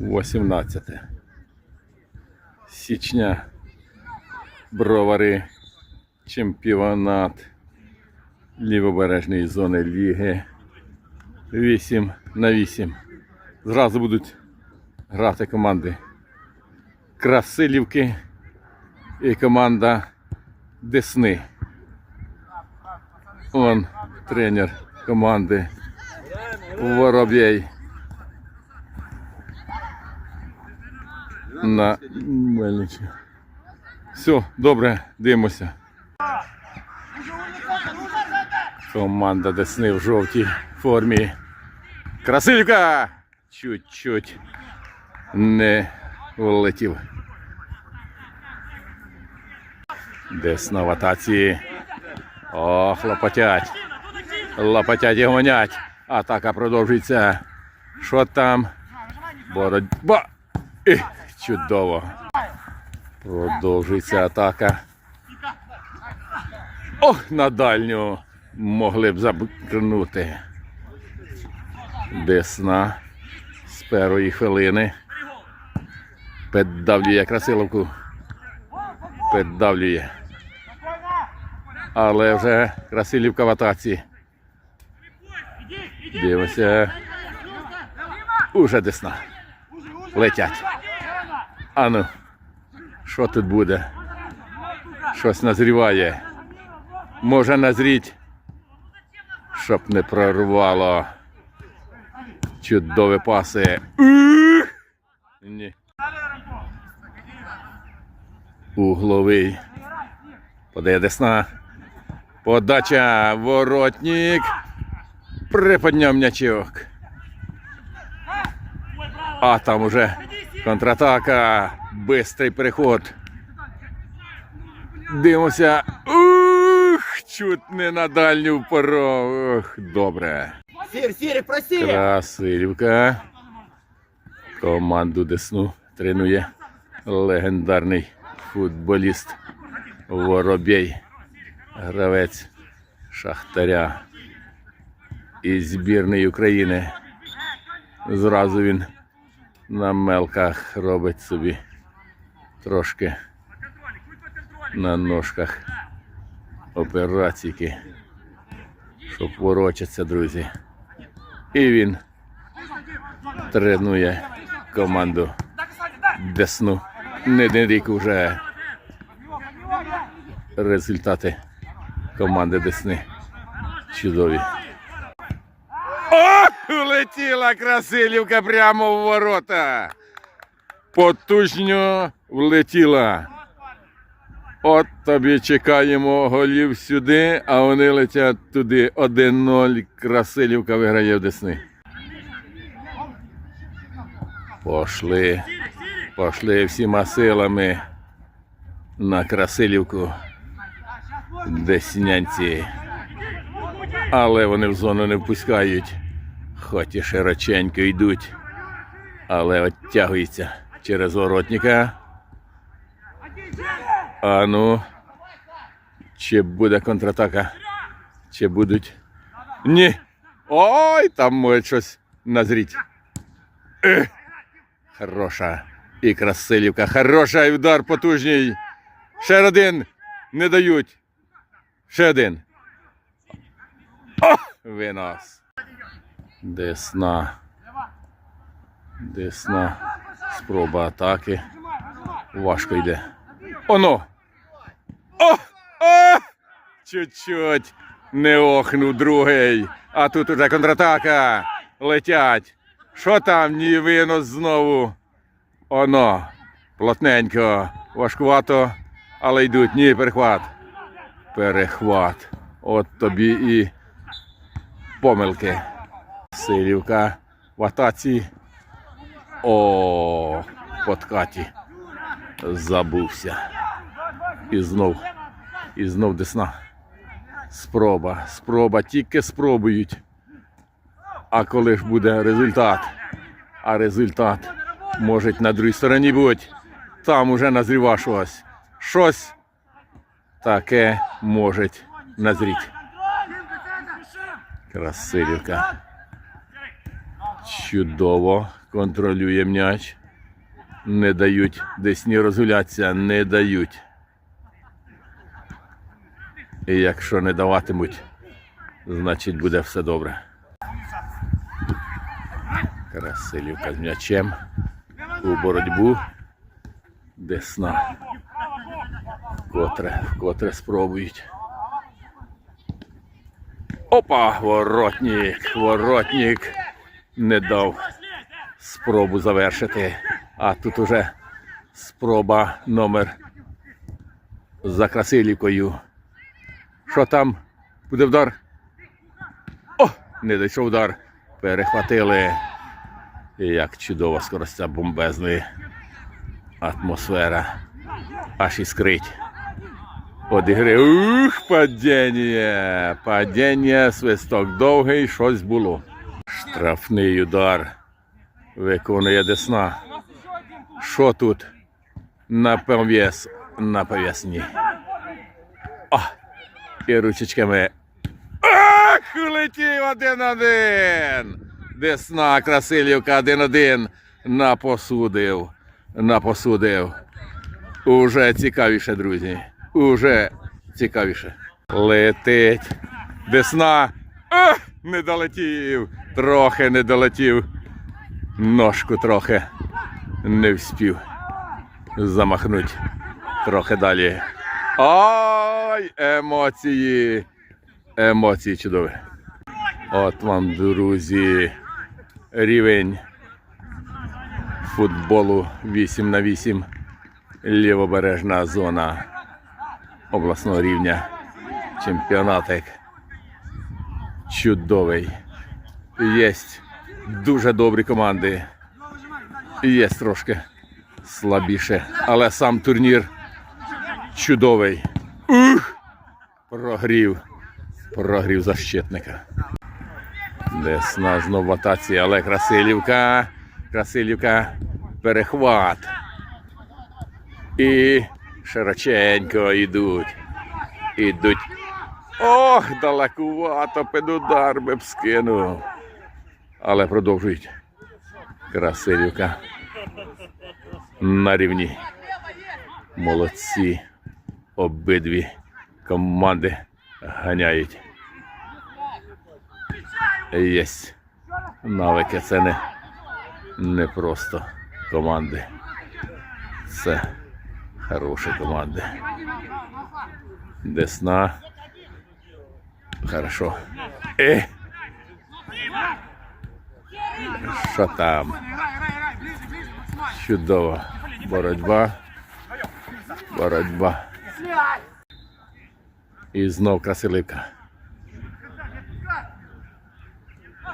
18 січня бровари чемпіонат лівобережної зони ліги 8 на 8. Зразу будуть грати команди Красилівки і команда Десни. Он тренер команди Воробей. На мельничі. Все, добре, дивимося. Команда Десни в жовтій формі. Красилька! Чуть-чуть не влетів. Десна в атаці. Ох, лопотять. Лопотять і гонять. Атака продовжується. Що там? Боротьба. І, чудово. Продовжується атака. Ох, на дальню могли б замкнути. Десна з першої хвилини. Піддавлює красиловку. Піддавлює. Але вже красилівка в атаці. Дивимося. Уже десна. Летять. Ану, що тут буде? Щось назріває. Може назріть, щоб не прорвало. Чудові паси. Ні. Угловий. Подає десна. Подача. Воротник. Приподняв м'ячок. А там уже контратака. Бистрий переход. Дивимося. Ух! Чуть не на дальню пору. Ух, добре. Сір, сірі, просі! Красилівка. Команду Десну тренує легендарний футболіст Воробей. Гравець Шахтаря із збірної України. Зразу він на мелках робить собі трошки на ножках операційки, щоб ворочаться, друзі. І він тренує команду Десну. Не рік уже результати команди Десни чудові. Влетіла Красилівка прямо в ворота. Потужньо влетіла. От тобі чекаємо голів сюди, а вони летять туди. 1-0. Красилівка виграє в Десни. Пошли. Пошли всіма силами на Красилівку. Деснянці. Але вони в зону не впускають. Хоч і широченько йдуть. Але оттягуються через воротника. А ну. Чи буде контратака? Чи будуть? Ні. Ой, там може щось назріть. Ех. Хороша. І Красилівка. Хороша і удар потужний. Ще один. Не дають. Ще один. О! Винос. Десна. Десна. Спроба атаки. Важко йде. Оно. О! О! Чуть-чуть не охнув другий. А тут уже контратака. Летять. Що там? Ні винос знову. Оно. Плотненько. Важкувато. Але йдуть. Ні, перехват. Перехват. От тобі і помилки. Силівка в атаці. О, подкаті. Забувся. І знов. І знов десна. Спроба. Спроба. Тільки спробують. А коли ж буде результат? А результат може на другій стороні бути. Там уже назріва щось. Щось таке може назріти. Красилівка. Чудово контролює м'яч. Не дають десні розгулятися, не дають. І якщо не даватимуть, значить буде все добре. Красилівка з м'ячем у боротьбу. Десна. Котре, котре спробують. Опа! Воротник! Воротник не дав спробу завершити. А тут уже спроба номер за Красилівкою. Що там? Буде вдар? О! Не дійшов удар. Перехватили. Як чудово скоростя бомбезної атмосфера. Аж іскрить. Одігри. Ух, падіння! Падіння, свисток довгий, щось було. Штрафний удар. Виконує десна. Що тут? На пов'яс. На пов'ясні. О! І ручечками. Ах, улетів один-один. Десна Красилівка один-один. Напосудив. Напосудив. Уже цікавіше, друзі. Уже цікавіше. Летить. Десна. Ах, не долетів. Трохи не долетів. Ножку трохи не вспів замахнуть. Трохи далі. Ай, емоції. Емоції чудові. От вам, друзі, рівень футболу 8 на 8 лівобережна зона обласного рівня. Чемпіонатик чудовий. Є дуже добрі команди. Є трошки слабіше, але сам турнір чудовий. Ух! Прогрів. Прогрів защитника. Десна знов в атаці, але Красилівка. Красилівка. Перехват. І широченько йдуть. Ідуть. Ох, далекувато під удар би б скинув. Але продовжують. Красилівка. На рівні. Молодці. Обидві команди ганяють. Єсть. Навики це не, не просто команди. Це хороші команди. Десна. Хорошо. Е. Що там? Чудова боротьба. Боротьба. І знов красиливка.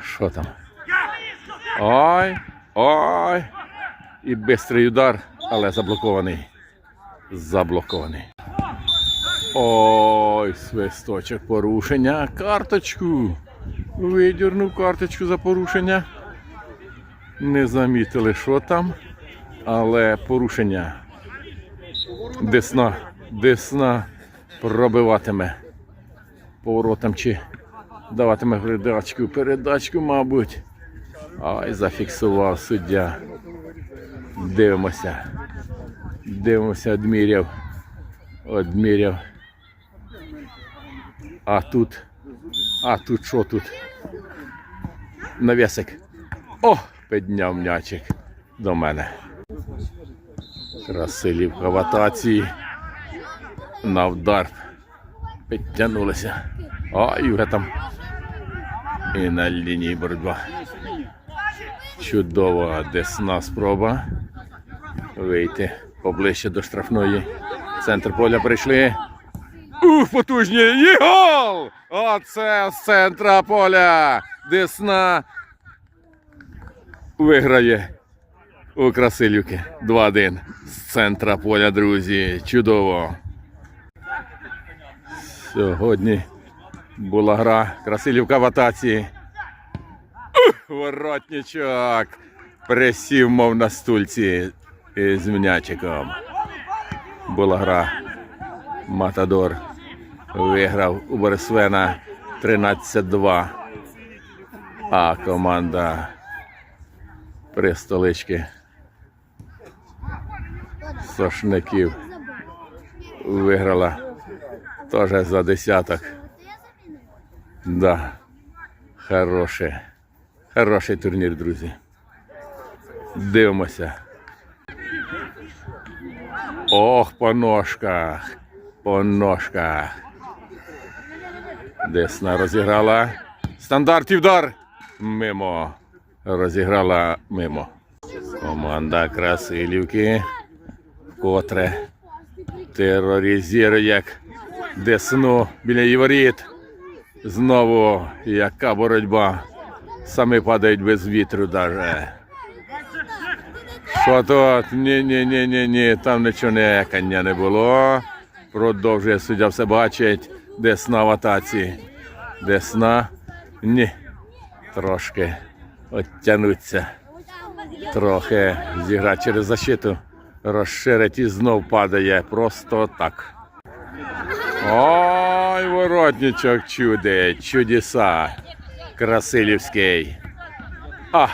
Що там? Ой, ой. І бистрий удар, але заблокований. Заблокований. Ой, свисточок порушення. Карточку. Видірнув карточку за порушення. Не замітили, що там, але порушення. Десна, десна пробиватиме поворотом чи даватиме передачку, передачку, мабуть. Ай, зафіксував суддя. Дивимося. Дивимося, одміряв. Одміряв. А тут. А тут що тут? Навісик. О, підняв м'ячик до мене. Красилівка в атаці. На вдар. Підтягнулися. А, вже там. І на лінії боротьба. Чудова десна спроба. Вийти поближче до штрафної. Центр поля прийшли. Ух, потужні! І! Оце з центра поля. Десна виграє у Красилівки 2-1 з центра поля, друзі. Чудово. Сьогодні була гра Красилівка в атаці. Ух, воротничок. Присів, мов на стульці з м'ячиком. Була гра. Матадор виграв у Борисвена 13-2. А команда при столички Сошників виграла теж за десяток. Да. Хороший. Хороший турнір, друзі. Дивимося. Ох, по ножках. По ножках. Десна розіграла. Стандартів удар. Мимо. Розіграла мимо. Команда Красилівки. Котре тероризує як Десну біля її воріт. Знову яка боротьба. Самі падають без вітру даже. Що тут? Ні, ні, ні, там нічого ніякання не було. Продовжує суддя все бачить. Десна в атаці. Десна. Ні. Трошки оттянуться. Трохи зіграти через защиту. Розширить і знов падає. Просто так. Ой, воротничок чудить. Чудеса. Красилівський. А!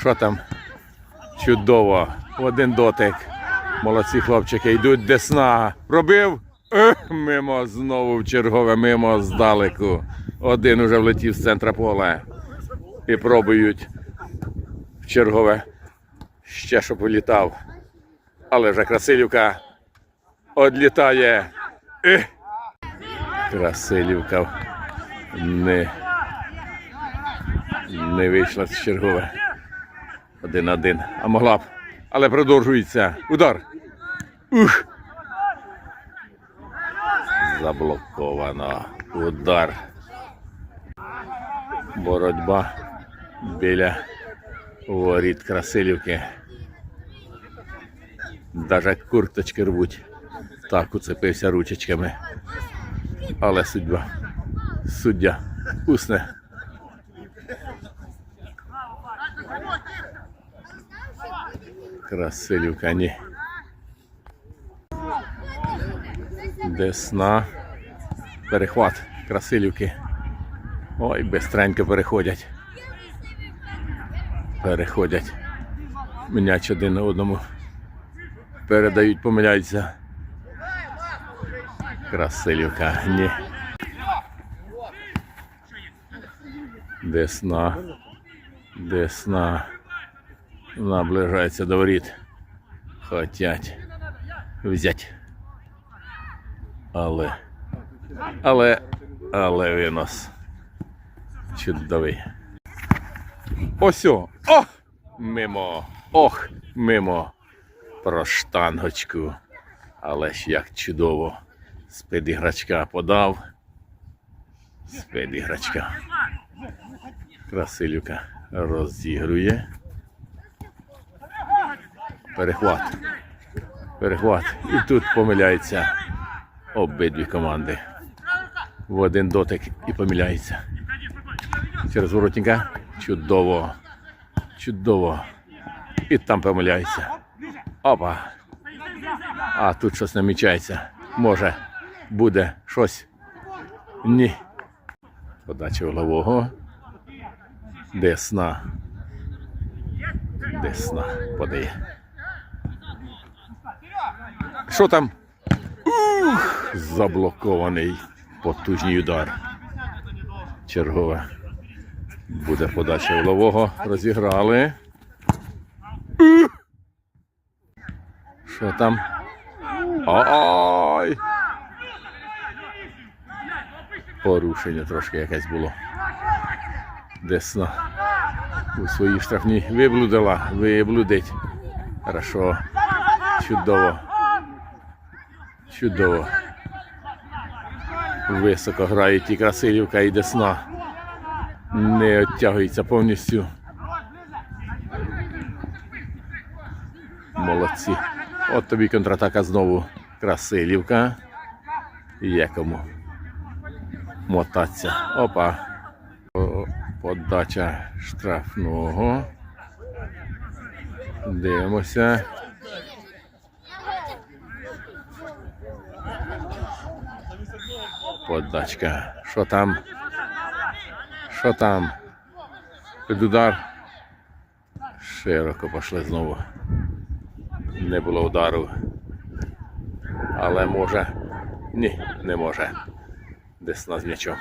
Що там? Чудово. Один дотик. Молодці хлопчики йдуть десна. Пробив. Мимо знову в чергове, мимо здалеку. Один уже влетів з центра поля. І пробують в чергове. Ще щоб вилітав. Але вже Красилівка одлітає. Красилівка не, не вийшла з чергове. Один-один. А могла б. Але продовжується. Удар. Ух. Заблоковано. Удар. Боротьба біля воріт Красилівки. Даже курточки рвуть. Так уцепився ручечками. Але судьба. Суддя. Усне. Красилівка, ні. Десна. Перехват Красилівки. Ой, бистренько переходять. Переходять. Міняч один на одному. Передають, помиляються. Красилівка, ні. Десна. Десна. Наближається до воріт. Хотять взять. Але. Але. Але винос. Чудовий. Ось. о! О! Мимо. Ох, мимо. Про штангочку. Але ж як чудово. З-під іграчка подав. З-під іграчка. Красилюка розігрує. Перехват. Перехват. І тут помиляються обидві команди. В один дотик і помиляється. Через воротника. Чудово. Чудово. І там помиляється. Опа. А тут щось намічається. Може, буде щось. Ні. Подача голового. Десна. Десна подає. Що там? Ух, заблокований потужний удар. Чергове. Буде подача голового. Розіграли. Що там? Ой! Порушення трошки якесь було. Десна у своїй штрафній виблудила, виблудить. Хорошо. Чудово. Чудово. Високо грають і Красилівка, і Десна. Не оттягується повністю. Молодці. От тобі контратака знову Красилівка. Є кому мотаться. Опа. Подача штрафного. Дивимося. Подачка. Що там? Що там? Під удар. Широко пішли знову. Не було удару. Але може. Ні, не може. Десна з м'ячом.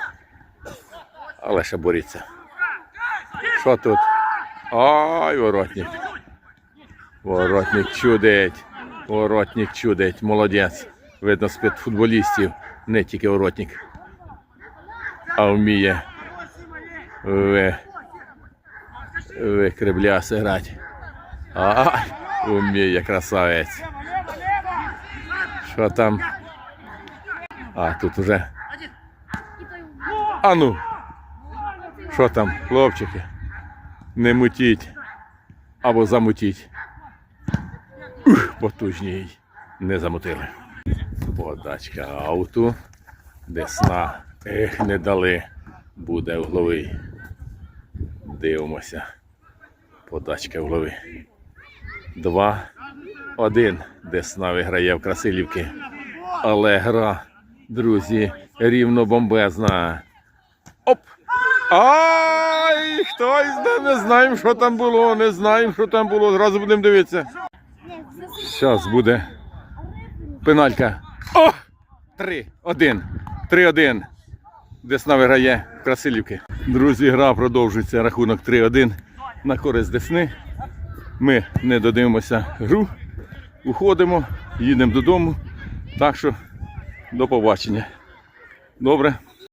Але ще боріться. Що тут? Ай, воротник. Воротник чудить. Воротник чудить. Молодець. Видно, спит футболістів, не тільки воротник. А вміє ви, викребляси грати. Ай, вміє красавець. Що там? А, тут уже. А ну. Що там, хлопчики? Не мутіть. Або замутіть. Ух, потужній. Не замутили. Подачка ауту. Десна. Ех, не дали. Буде угловий. Дивимося. Подачка угловий. Два. Один. Десна виграє в Красилівки. Але гра, друзі, рівно бомбезна. Оп! Ай! Хтось не знаємо, що там було, не знаємо, що там було. Зразу будемо дивитися. Зараз буде пеналька. О! Три, один. Три, один. Десна виграє Красилівки. Друзі, гра продовжується. Рахунок 3-1 на користь Десни. Ми не додивимося гру. Уходимо, їдемо додому. Так що до побачення. Добре.